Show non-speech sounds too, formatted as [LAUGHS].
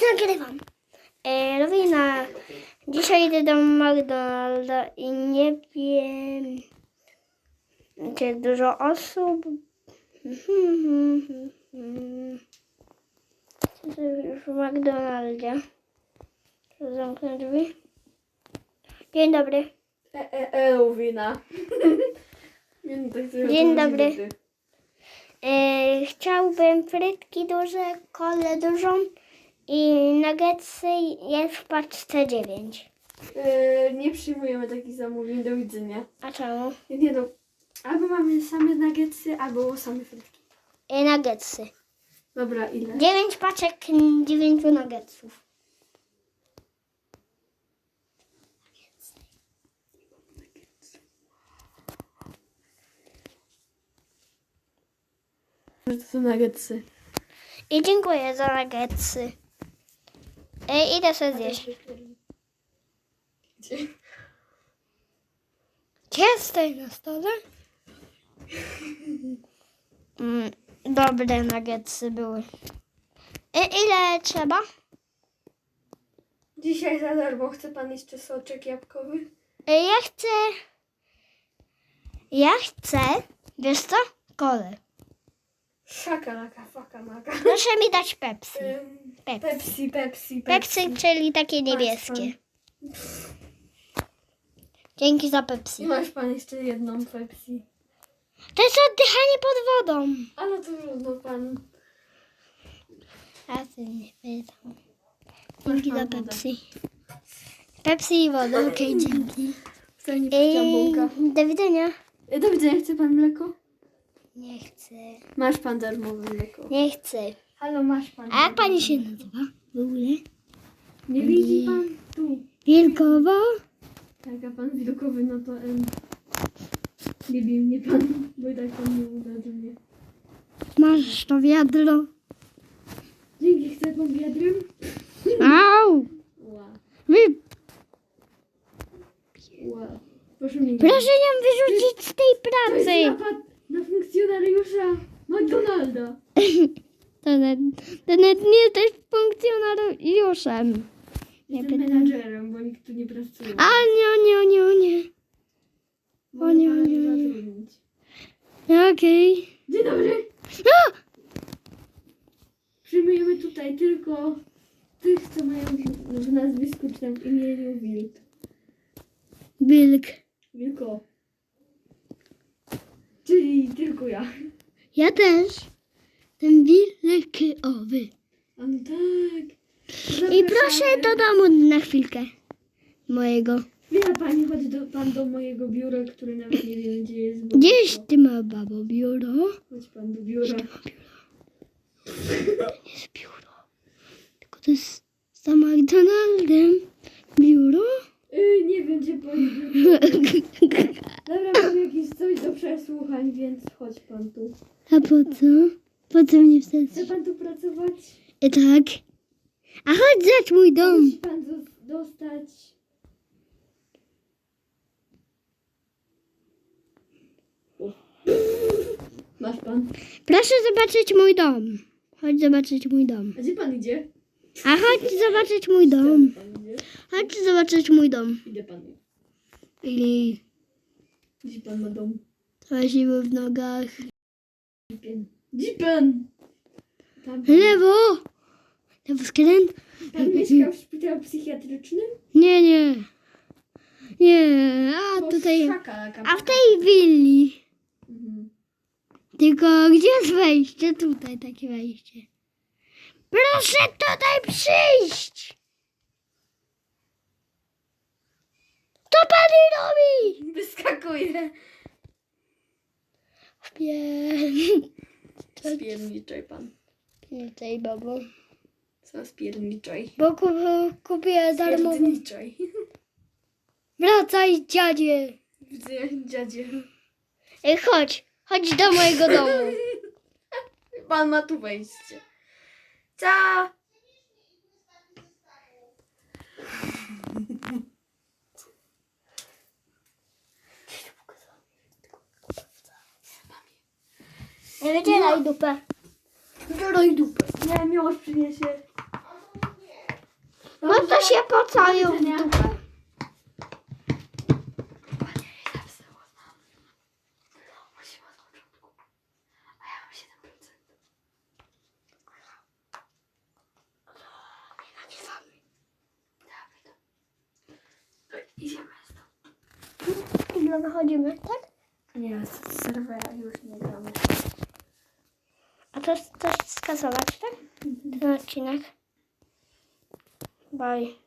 Nagrywam. E, Rowina, dzisiaj idę do McDonalda i nie wiem, czy dużo osób. Już w McDonaldzie. Zamknę drzwi. Dzień dobry. E, e, Elwina. [LAUGHS] Nie, no tak Dzień dobry. E, chciałbym frytki duże, kolę dużą i nuggetsy jest w paczce 9. E, nie przyjmujemy takich zamówień, do widzenia. A czemu? Nie, no. Albo mamy same nuggetsy, albo same frytki. E, nuggetsy. Dobra, ile? 9 paczek 9 nuggetsów. To są nuggetsy. I dziękuję za nuggetsy. E, idę sobie zjeść. Gdzie? Gdzie stoi na stole? Mm, dobre nuggetsy były. E, ile trzeba? Dzisiaj za darmo chce pan jeszcze soczek jabłkowy? E, ja chcę... Ja chcę, wiesz co? Szakalaka, fakamaka. Proszę mi dać Pepsi. Ym, Pepsi. Pepsi, Pepsi, Pepsi. Pepsi, czyli takie niebieskie. Dzięki za I Pepsi. masz pan jeszcze jedną Pepsi. To jest oddychanie pod wodą. A no to trudno pan. A ty nie pytam. Dzięki za. Pepsi. Pepsi i wodę, okej, [CLEARS THROAT] dzięki. Wcale nie bułka. do widzenia. Do widzenia, chce pan mleko? Nie chcę. Masz pan darmowe mleko. Nie chcę. Halo, masz pan. A jak pani się nazywa w ogóle? Nie widzi pan tu. Wilkowo? Tak, a pan widokowy, no to em, nie bij mnie pan, bo i tak pan nie uda do mnie. Masz to wiadro. Dzięki, chce pan wiadrem? Au! Ła, Wy... ła. Proszę mnie nie Proszę ją wyrzucić z tej To jest pracy. napad na funkcjonariusza McDonalda. [LAUGHS] To nawet, to nawet nie jesteś funkcjonariuszem. Nie Jestem pytam. menadżerem, bo nikt tu nie pracuje. A nie, nie, nie, nie. Mogę o nie, o nie, o nie. zatrudnić. Okej. Dzień dobry. A! Przyjmujemy tutaj tylko tych, co mają w nazwisku czy tam w imieniu Wilk. Wilk. Wilko. Czyli tylko ja. Ja też. Ten wilkowy. A no tak. I proszę do domu na chwilkę. Mojego. Chwila pani, chodź do, pan do mojego biura, które nawet nie wiem gdzie jest. bo- Gdzieś ty ma babo biuro? Chodź pan do biura. jest biuro. Tylko to jest za McDonaldem. Biuro? Yy, nie wiem gdzie pani biuro. Dobra, mam jakieś coś do przesłuchań, więc chodź pan tu. A po co? Po co mnie Chce pan tu pracować? E, tak. A chodź zacz mój dom. Musi pan dos- dostać... O. Masz pan. Proszę zobaczyć mój dom. Chodź zobaczyć mój dom. A gdzie pan idzie? A chodź zobaczyć mój dom. Gdzie pan idzie? Chodź zobaczyć mój dom. Idę pan. I Gdzie pan ma dom? Siły w nogach. Dzipen. Dzipen! Lewo! Lewo skręt? pan mieszka w szpitalu psychiatrycznym? Nie, nie. Nie, a To tutaj... A w tej willi. Mhm. Tylko gdzie jest wejście? Tutaj takie wejście. Proszę tutaj przyjść! Co pani robi? Wyskakuje. Wiem. Spierniczaj pan. Tej babo. Co spierniczaj? Bo kup- kupię darmową. Spierniczaj. Wracaj dziadzie. Widzę dziadzie. Ej, chodź. Chodź do mojego domu. [LAUGHS] Pan ma tu wejście. Co? Wydzieraj dupę. Biorę dupę. Nie, miłość przyniesie. No to się pocają w dupę. Idziemy I no wychodzimy, tak? Nie, z serwera już nie to, to skasować, tak? Ten odcinek. Bye.